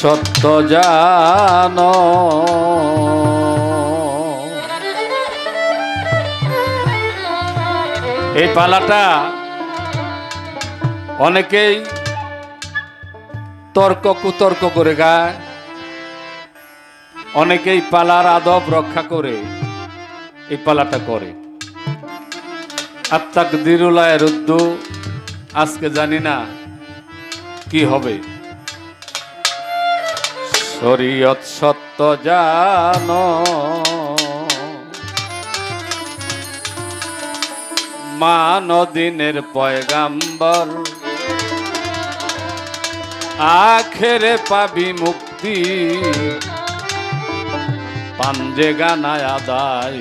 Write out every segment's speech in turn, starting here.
সত্য জান। এই পালাটা অনেকেই তর্ক কুতর্ক করে গায়, অনেকেই পালার আদব রক্ষা করে এই পালাটা করে। আত্মাক দিরুলায় রুদ্দু আজকে জানি না কি হবে। শরীয়ত সত্য জানো। মানদিনের পয়গাম্বর আখেরে পাবি মুক্তি। পাঞ্জে গানায় আদায়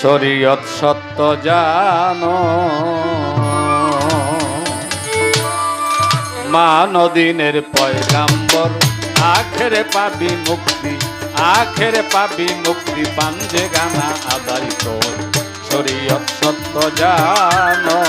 শরীয়ত সত্য জানো। মানদিনের পয়গাম্বর। আখেরে পাবি মুক্তি, আখেরে পাবি মুক্তি, পাঞ্জে গানা আদায় তোর। শরীয়ত সত্য জানো।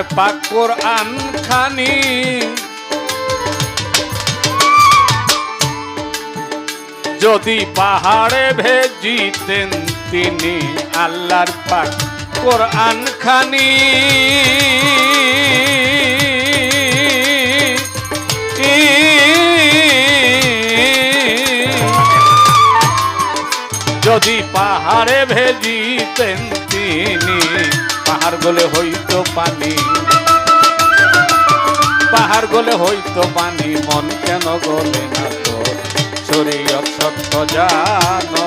আল্লাহর পাকর আনখানি যদি পাহাড়ে ভেজিতেন তিনি আল্লাহর পাক কোরআন খানি। যদি পাহাড়ে ভেজিতেন তিনি পাহাড় গলে হইতো পানি। পাহাড় গলে হইতো পানি, মন কেন গলে না তো? শরীয়ত সত্য জানো।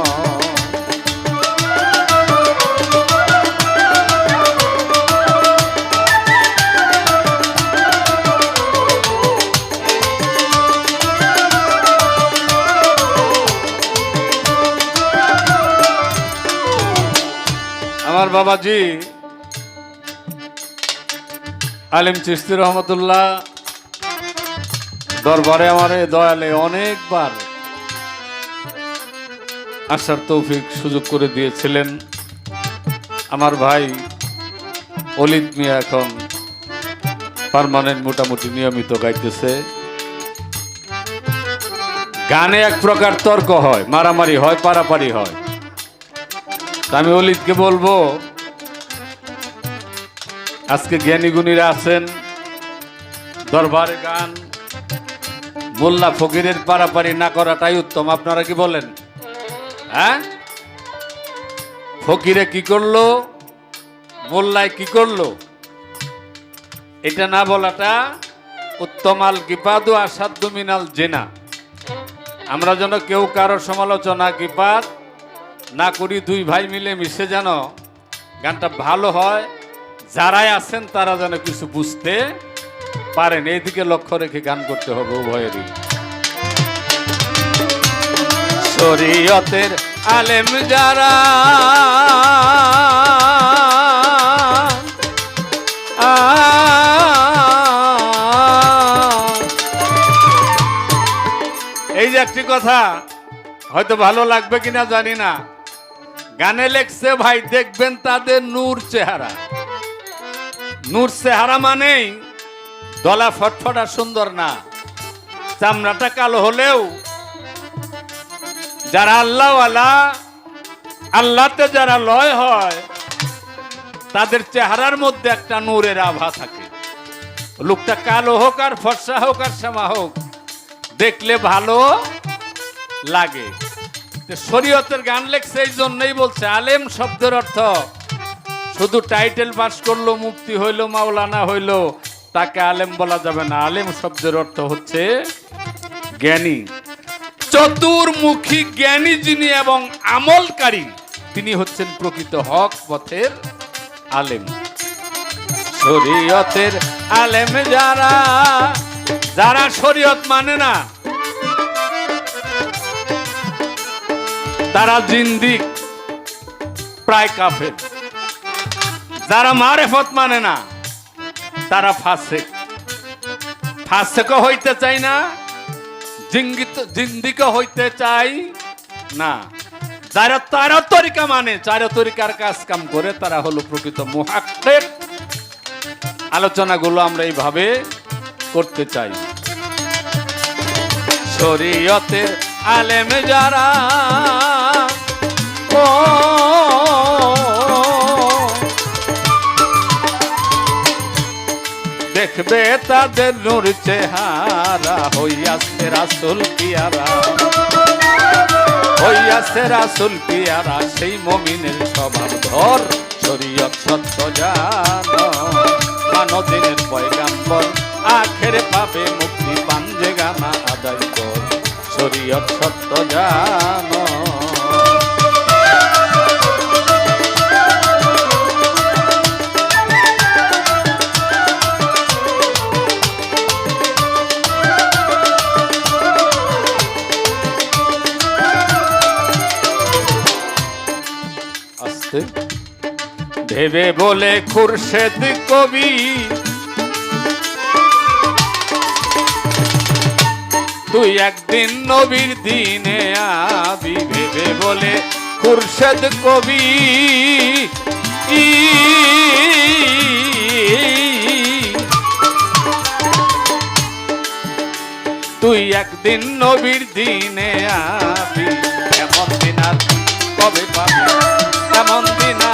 আমার বাবাজি আলিম চিস্তি রহমতুল্লাহ, দরবারে আমারে দয়ালে অনেকবার আসার তৌফিক সুযোগ করে দিয়েছিলেন। আমার ভাই অলিত মিয়া এখন পারমানেন্ট মোটামুটি নিয়মিত গাইতেছে। গানে এক প্রকার তর্ক হয়, মারামারি হয়, পারাপারি হয়। আমি অলিতকে বলব আজকে জ্ঞানী গুণীরা আছেন। দরবারে গান। মোল্লা ফকিরের পারাপারি না করাটাই উত্তম। আপনারা কি বলেন? হ্যাঁ? ফকিরে কি করল? মোল্লায় কি করল? এটা না বলাটা উত্তম। আল কিপাদু আসাদ্দ মিনাল জেনা। আমরা যেন কেউ কারও সমালোচনা কিপাদ না করি, দুই ভাই মিলে মিশে যেন গানটা ভালো হয় যারাই আছেন, তারা যেন কিছু বুঝতে পারেন। এইদিকে লক্ষ্য রেখে গান করতে হবে উভয়েরই। শরীয়তের আলেম যারা এই যে একটি কথা, হয়তো ভালো লাগবে কিনা জানি না। গানে লেখছে, ভাই, দেখবেন তাদের নূর চেহারা। নূর চেহারা মানেই দলা ফটফটা সুন্দর না, চামড়াটা কালো হলেও যারা আল্লাহ আল্লাহতে যারা লয় হয়, তাদের চেহারার মধ্যে একটা নূরের আভা থাকে। লোকটা কালো হোক আর ফর্সা হোক আর শ্যামা হোক, দেখলে ভালো লাগে। শরীয়তের গান লেখছে, এই জন্যই বলছে, আলেম শব্দের অর্থ শুধু টাইটেল পাস করল, মুক্তি হইল, মাওলানা হইল। তাকে আলেম বলা যাবে না। আলেম শব্দের অর্থ হচ্ছে জ্ঞানী। চতুর্মুখী জ্ঞানী যিনি এবং আমলকারী, তিনি হচ্ছেন প্রকৃত হক পথের আলেম। শরীয়তের আলেম যারা যারা শরীয়ত মানে না, তারা জিন্দিক, প্রায় কাফের। যারা মারেফত মানে না, তারা ফাসেক ফাসেক হইতে চাই না জিন্দিক হইতে চাই না। যারা তারা তরিকা মানে চারা তরিকার কাজ কাম করে, তারা হলো প্রকৃত মুহাক্কেক। আলোচনাগুলো আমরা এইভাবে করতে চাই। শরীয়তের আলেম যারা, ও দেখবে তাদের নূর চেহারা, হইয়াছে রাসুল পিয়ারা। হইয়াছে রাসুল পিয়ারা, সেই মমিনের স্বভাব ধর শরীয়ত সত্য জান। মানদিনের পয়গাম্বর, আখের পাবে মুক্তি পাঞ্জে গানা আদায় কর। শরীয়ত সত্য জান। ভেবে বলে খুরশেদ কবি। তুই একদিন নবীর দিনে আবি, ভেবে বলে খুরশেদ কবি। তুই একদিন নবীর দিনে আবি, এমন দিন আর কবে পাবি? এমন দিন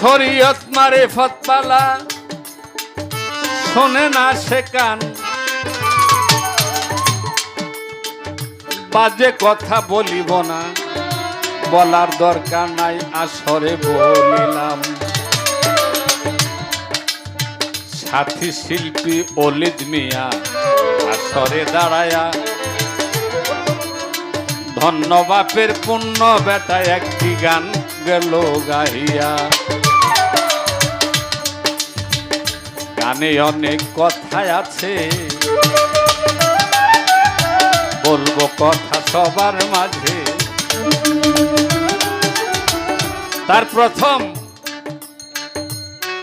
শরীয়ত মারে ফতপালা। শোনে না সে কান। বাজে কথা বলিব না। বলার দরকার নাই, আসরে বলিলাম। সাথী শিল্পী অলিদ মিয়া, আসরে দাঁড়ায়া। ধন্য বাপের পুণ্য বেটা একটি গান গেল গাহিয়া। গানে অনেক কথা আছে। বলব কথা সবার মাঝে। তার প্রথম,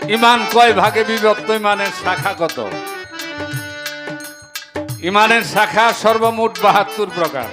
ইমান কয় ভাগে বিভক্ত? ইমানের শাখা কত? ইমানের শাখা সর্বমোট বাহাত্তর প্রকার।